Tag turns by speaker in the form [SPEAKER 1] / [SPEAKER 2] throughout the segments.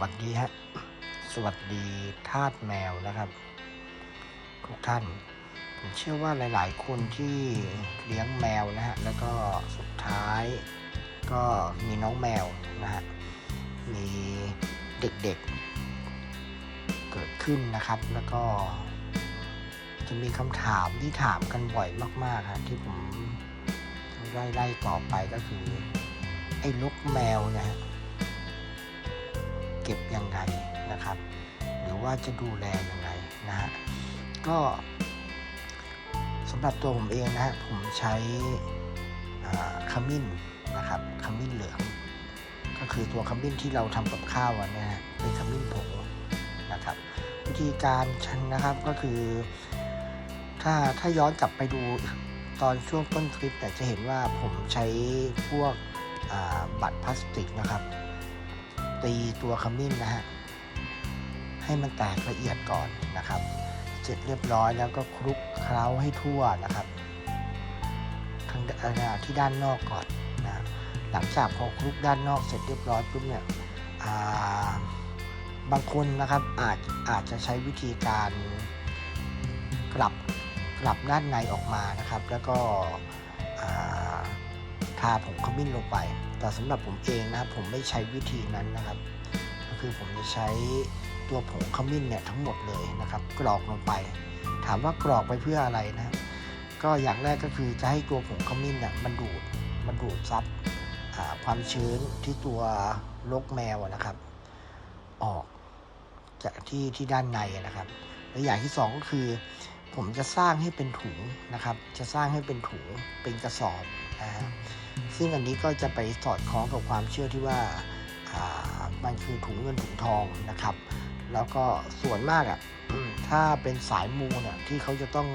[SPEAKER 1] วัสดีฮะ สวัสดีทาสแมวนะครับ ทุกท่าน ผมเชื่อว่าหลาย ๆ คนที่เลี้ยงแมวนะฮะ แล้วก็สุดท้ายก็มีน้องแมวนะฮะ มีเด็ก ๆ เกิดขึ้นนะครับ แล้วก็ จะมีคำถามที่ถามกันบ่อยมาก ๆ ฮะ ที่ผมไล่ๆต่อไปก็คือ ไอ้ลูกแมวนะฮะ เก็บยังไงนะครับ หรือว่าจะดูแลยังไงนะฮะก็สำหรับตัวผมเองนะฮะผมใช้ขมิ้นนะครับขมิ้นเหลือง ก็คือตัวขมิ้นที่เราทำกับข้าวนเนี้ยฮะเป็นขมิ้นผงนะครับ วิธีการชันนะครับก็คือ ถ้าถ้าย้อนกลับไปดูตอนช่วงต้นคลิปเนี่ยจะเห็นว่าผมใช้พวกบัตรพลาสติกนะครับ ตีตัวขมิ้นนะฮะให้มันแตกละเอียดก่อนนะครับ เสร็จเรียบร้อยแล้วก็คลุกเคล้าให้ทั่วนะครับทางที่ด้านนอกก่อนนะหลังจากพอคลุกด้านนอกเสร็จเรียบร้อยปุ๊บเนี่ยบางคนนะครับอาจอาจจะใช้วิธีการกลับกลับด้านในออกมานะครับ แล้วก็าผงขมิ้นลงไป แต่สำหรับผมเองนะครับผมไม่ใช้วิธีนั้นนะครับ ก็คือผมจะใช้ตัวผงขมิ้นเนี่ยทั้งหมดเลยนะครับ กรอกลงไป ถามว่ากรอกไปเพื่ออะไรนะ ก็อย่างแรกก็คือจะให้ตัวผงขมิ้นเนี่ยมันดูดมันดูดซับความชื้นที่ตัวลกแมวนะครับ ออกจากที่ที่ด้านในนะครับและอย่างที่สองก็คือ ผมจะสร้างให้เป็นถุงนะครับ จะสร้างให้เป็นถุงเป็นกระสอบนะฮะซึ่งอันนี้ก็จะไปสอดคล้องกับความเชื่อที่ว่าามันคือถุงเงินถุงทองนะครับ แล้วก็ส่วนมากอะถ้าเป็นสายมูเนี่ยที่เขาจะต้อง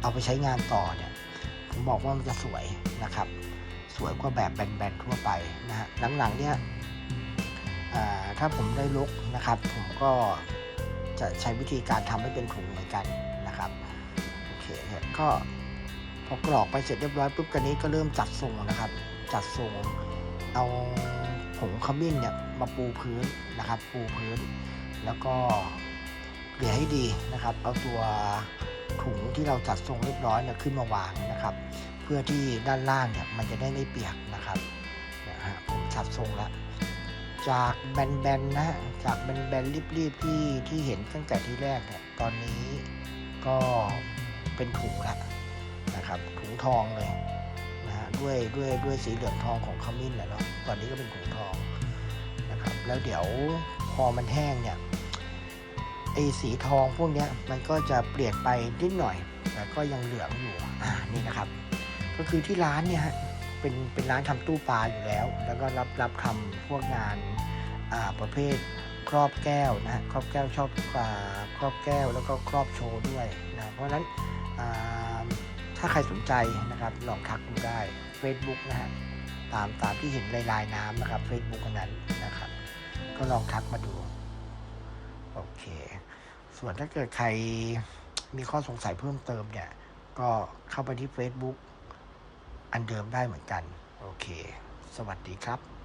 [SPEAKER 1] เอาไปใช้งานต่อเนี่ยผมบอกว่ามันจะสวยนะครับ สวยกว่าแบบแบนๆทั่วไปนะฮะหลังๆเนี่ยถ้าผมได้ลกนะครับ ผมก็จะใช้วิธีการทำให้เป็นถุงเหมือนกันนะครับ เคเนี่ยก็พอกรอกไปเสร็จเรียบร้อยปุ๊บกันนี้ก็เริ่มจัดทรงนะครับ จัดทรงเอาผงขมิ้นเนี่ยมาปูพื้นนะครับ ปูพื้น แล้วก็เกลี่ยให้ดีนะครับ เอาตัวถุงที่เราจัดทรงเรียบร้อยเนี่ยขึ้นมาวางนะครับ เพื่อที่ด้านล่างเนี่ยมันจะได้ไม่เปียกนะครับนี่ยฮะผมจัดทรงแล้วจากแบนๆนะจากแบนๆรีบๆที่ที่เห็นตั้งแต่ที่แรกเนี่ยตอนนี้ก็ เป็นถุงแล้วนะครับถุงทองเลยนะฮะด้วยด้วยด้วยสีเหลืองทองของขมิ้นแหละเนาะตอนนี้ก็เป็นถุงทองนะครับแล้วเดี๋ยวพอมันแห้งเนี่ยไอสีทองพวกเนี้ยมันก็จะเปลี่ยนไปนิดหน่อย แต่ก็ยังเหลืองอยู่อ่านี่นะครับ ก็คือที่ร้านเนี่ยฮะเป็นเป็นร้านทำตู้ปลาอยู่แล้ว แล้วก็รับรับทำพวกงานอ่าประเภทครอบแก้วนะครอบแก้วชอบอ่าครอบแก้วแล้วก็ครอบโชว์ด้วยนะเพราะฉะนั้น ถ้าใครสนใจนะครับลองทักดูได้ Facebook นะฮะตามตามที่เห็นลายลายน้ำนะครับ Facebook คนนั้นนะครับ ก็ลองทักมาดู โอเค ส่วนถ้าเกิดใครมีข้อสงสัยเพิ่มเติมเนี่ย ก็เข้าไปที่ Facebook อันเดิมได้เหมือนกัน โอเค สวัสดีครับ